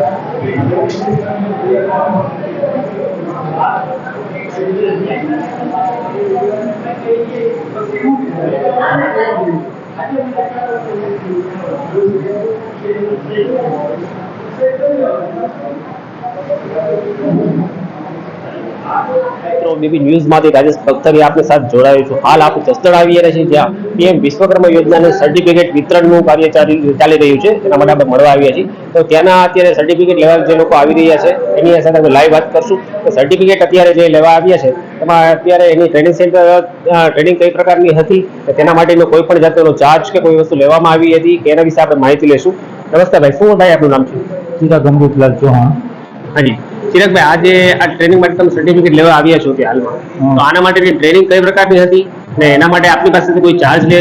啊！મિત્રો BB ન્યૂઝમાંથી Rajesh ભક્તરી આપની સાથે જોડાયું છું. હાલ આપણે જસદણ આવી રહ્યા છીએ જ્યાં પીએમ વિશ્વકર્મા યોજનાનું સર્ટિફિકેટ વિતરણનું કાર્ય ચાલી ચાલી રહ્યું છે. એના માટે આપણે મળવા આવ્યા છીએ. તો ત્યાંના અત્યારે સર્ટિફિકેટ લેવા જે લોકો આવી રહ્યા છે એની સાથે આપણે લાઈવ વાત કરશું. તો સર્ટિફિકેટ અત્યારે જે લેવા આવ્યા છે એમાં અત્યારે એની ટ્રેનિંગ સેન્ટર ટ્રેનિંગ કઈ પ્રકારની હતી કે તેના માટેનો કોઈ પણ જાતનો ચાર્જ કે કોઈ વસ્તુ લેવામાં આવી હતી કે એના વિશે આપણે માહિતી લેશું નમસ્કાર ભાઈ શું થાય આપનું નામ છે? ચિરાગ અમૃતલાલ ચૌહાણ. હાજી ચિરાગભાઈ આજે આ ટ્રેનિંગ માટે તમે સર્ટિફિકેટ લેવા આવ્યા છો ત્યાં હાલમાં? તો આના માટેની ટ્રેનિંગ કઈ પ્રકારની હતી? ને એના માટે આપની પાસેથી કોઈ ચાર્જ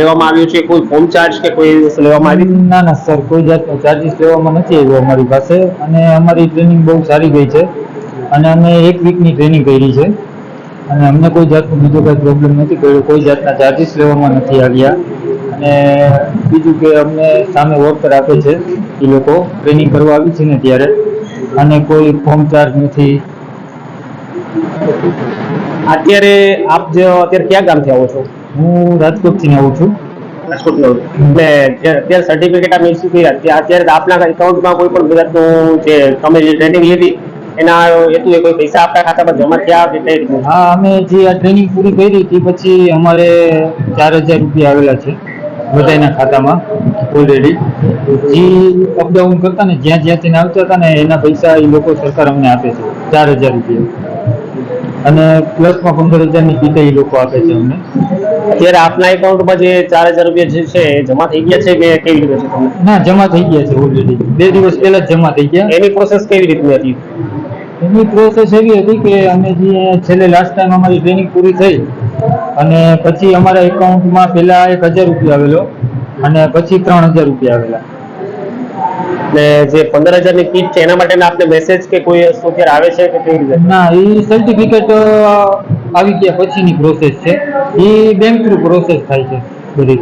લેવામાં આવ્યો છે? કોઈ ફોર્મ ચાર્જ કે કોઈ લેવામાં આવી ના ના સર કોઈ જાતનો ચાર્જીસ લેવામાં નથી આવ્યો અમારી પાસે. અને અમારી ટ્રેનિંગ બહુ સારી ગઈ છે. અને અમે એક વીકની ટ્રેનિંગ કરી છે. અને અમને કોઈ જાતનો બીજો કોઈ પ્રોબ્લેમ નથી કર્યો. કોઈ જાતના ચાર્જીસ લેવામાં નથી આવ્યા. અને બીજું કે અમને સામે વર્કર આપે છે એ લોકો. ટ્રેનિંગ કરવા આવી છે ને ત્યારે. અને કોઈ ફોર્મ ચાર્જ નથી. અત્યારે આપ જે અત્યારે ક્યાં ગામથી આવો છો? હું રાજકોટથી આવું છું. એટલે જે અત્યારે સર્ટિફિકેટ આપ ઇસ્યુ કર્યા. ત્યાં અત્યારે આપના એકાઉન્ટમાં કોઈ પણ ગુજરાતનું જે તમે જે ટ્રેનિંગ લીધી એના હેતુ એ કોઈ પૈસા આપણા ખાતામાં જમા થયા કે કઈ હા અમે જે આ ટ્રેનિંગ પૂરી કરી હતી પછી અમારે ચાર હજાર રૂપિયા આવેલા છે. બધાના ખાતામાં ઓલરેડી જે અપડાઉન કરતા ને જ્યાં જ્યાંથી આવતા હતા ને એના પૈસા એ લોકો સરકાર અમને આપે છે. ચાર હજાર રૂપિયા. અને પ્લસમાં પંદર હજારની કીટે એ લોકો આપે છે અમને. અત્યારે આપના એકાઉન્ટમાં જે ચાર હજાર રૂપિયા જે છે એ જમા થઈ ગયા છે કે કેવી રીતે છે ના જમા થઈ ગયા છે ઓલરેડી બે દિવસ પહેલા જ જમા થઈ ગયા. એની પ્રોસેસ કેવી રીતની હતી? એની પ્રોસેસ એવી હતી કે અમે જે છેલ્લે લાસ્ટ ટાઈમ અમારી ટ્રેનિંગ પૂરી થઈ અને પછી અમારા એકાઉન્ટમાં પહેલા એક હજાર રૂપિયા આવેલો અને પછી ત્રણ હજાર રૂપિયા આવેલા. ને જે પંદર હજારની કીટ છે એના માટેના આપને મેસેજ કે કોઈ વસ્તુ અત્યારે આવે છે કે કેવી રીતે? ના એ સર્ટિફિકેટ આવી ગયા પછીની પ્રોસેસ છે. એ બેંક થ્રુ પ્રોસેસ થાય છે બધી.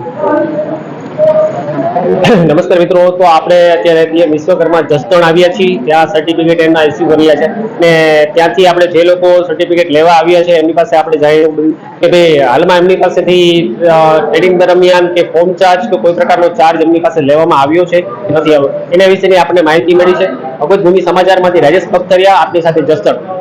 નમસ્કાર મિત્રો, તો આપણે અત્યારે વિશ્વકર્મા જસદણ આવ્યા છીએ, ત્યાં સર્ટિફિકેટ એમના ઇસ્યુ કર્યા છે. ને ત્યાંથી આપણે જે લોકો સર્ટિફિકેટ લેવા આવ્યા છે, એમની પાસે આપણે જાણીએ કે ભાઈ, હાલમાં એમની પાસેથી ટ્રેડિંગ દરમિયાન કે ફોર્મ ચાર્જ કે કોઈ પ્રકારનો ચાર્જ એમની પાસે લેવામાં આવ્યો છે? નથી આવ્યો. એના વિશેની આપણને માહિતી મળી છે. અગત ભૂમિ સમાચારમાંથી રાજેશ પખતરિયા આપની સાથે જસદણ.